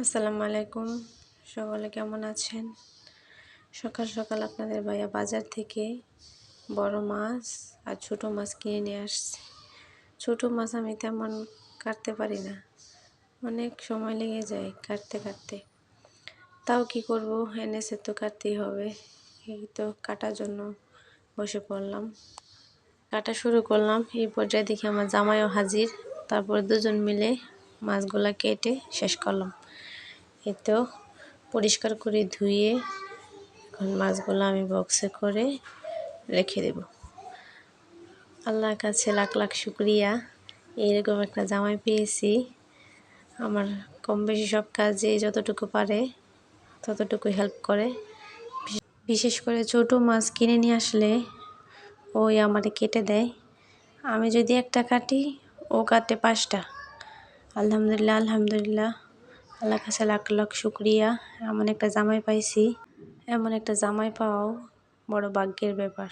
আসসালামু আলাইকুম। সকলে কেমন আছেন? সকাল সকাল আপনাদের ভাইয়া বাজার থেকে বড় মাছ আর ছোট মাছ কিনে নিয়ে আসছে। ছোট মাছ আমি তেমন কাটতে পারি না। অনেক সময় লেগে যায় কাটতে কাটতে। তাও কি করব? এনেছে তো কাটতেই হবে। এই তো কাটার জন্য বসে পড়লাম। কাটা শুরু করলাম। এই পর্যায়ে দেখি আমার জামাইও হাজির। তারপর দুজন মিলে মাছগুলা কেটে শেষ করলাম। এতো পরিষ্কার করে ধুয়ে এখন মাছগুলো আমি বক্সে করে রেখে দেব। আল্লাহর কাছে লাখ লাখ শুক্রিয়া। এইরকম একটা জামাই পেয়েছি। আমার কম বেশি সব কাজে যতটুকু পারে ততটুকু হেল্প করে। বিশেষ করে ছোট মাছ কিনে নিয়ে আসলে ওই আমারে কেটে দেয়। আমি যদি একটা কাটি, ও কাটে পাঁচটা। আলহামদুলিল্লাহ আলহামদুলিল্লাহ। আল্লাহ কাছে লাখ লাখ শুক্রিয়া। এমন একটা জামাই পাইছি, এমন একটা জামাই পাওয়াও বড় ভাগ্যের ব্যাপার।